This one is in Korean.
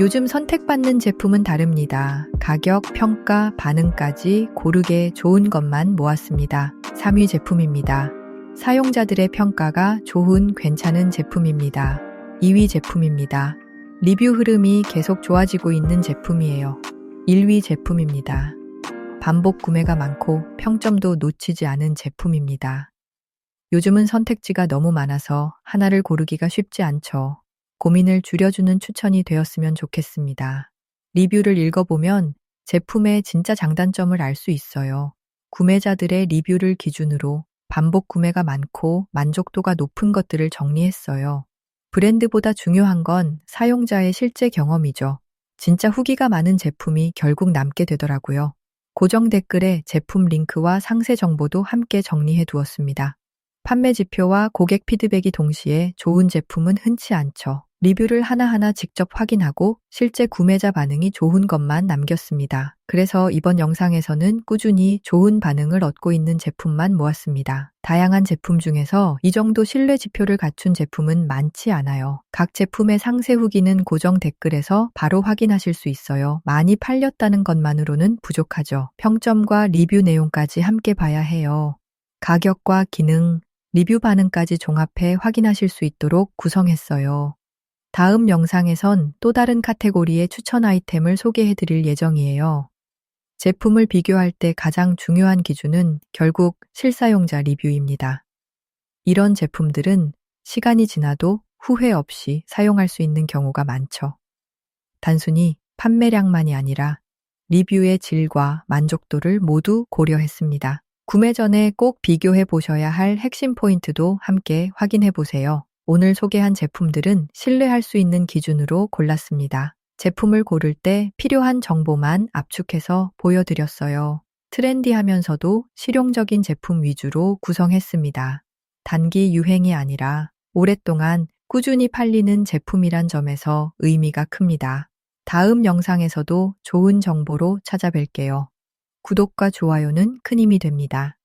요즘 선택받는 제품은 다릅니다. 가격, 평가, 반응까지 고르게 좋은 것만 모았습니다. 3위 제품입니다. 사용자들의 평가가 좋은 괜찮은 제품입니다. 2위 제품입니다. 리뷰 흐름이 계속 좋아지고 있는 제품이에요. 1위 제품입니다. 반복 구매가 많고 평점도 놓치지 않은 제품입니다. 요즘은 선택지가 너무 많아서 하나를 고르기가 쉽지 않죠. 고민을 줄여주는 추천이 되었으면 좋겠습니다. 리뷰를 읽어보면 제품의 진짜 장단점을 알 수 있어요. 구매자들의 리뷰를 기준으로 반복 구매가 많고 만족도가 높은 것들을 정리했어요. 브랜드보다 중요한 건 사용자의 실제 경험이죠. 진짜 후기가 많은 제품이 결국 남게 되더라고요. 고정 댓글에 제품 링크와 상세 정보도 함께 정리해 두었습니다. 판매 지표와 고객 피드백이 동시에 좋은 제품은 흔치 않죠. 리뷰를 하나하나 직접 확인하고 실제 구매자 반응이 좋은 것만 남겼습니다. 그래서 이번 영상에서는 꾸준히 좋은 반응을 얻고 있는 제품만 모았습니다. 다양한 제품 중에서 이 정도 신뢰 지표를 갖춘 제품은 많지 않아요. 각 제품의 상세 후기는 고정 댓글에서 바로 확인하실 수 있어요. 많이 팔렸다는 것만으로는 부족하죠. 평점과 리뷰 내용까지 함께 봐야 해요. 가격과 기능, 리뷰 반응까지 종합해 확인하실 수 있도록 구성했어요. 다음 영상에선 또 다른 카테고리의 추천 아이템을 소개해 드릴 예정이에요. 제품을 비교할 때 가장 중요한 기준은 결국 실사용자 리뷰입니다. 이런 제품들은 시간이 지나도 후회 없이 사용할 수 있는 경우가 많죠. 단순히 판매량만이 아니라 리뷰의 질과 만족도를 모두 고려했습니다. 구매 전에 꼭 비교해 보셔야 할 핵심 포인트도 함께 확인해 보세요. 오늘 소개한 제품들은 신뢰할 수 있는 기준으로 골랐습니다. 제품을 고를 때 필요한 정보만 압축해서 보여드렸어요. 트렌디하면서도 실용적인 제품 위주로 구성했습니다. 단기 유행이 아니라 오랫동안 꾸준히 팔리는 제품이란 점에서 의미가 큽니다. 다음 영상에서도 좋은 정보로 찾아뵐게요. 구독과 좋아요는 큰 힘이 됩니다.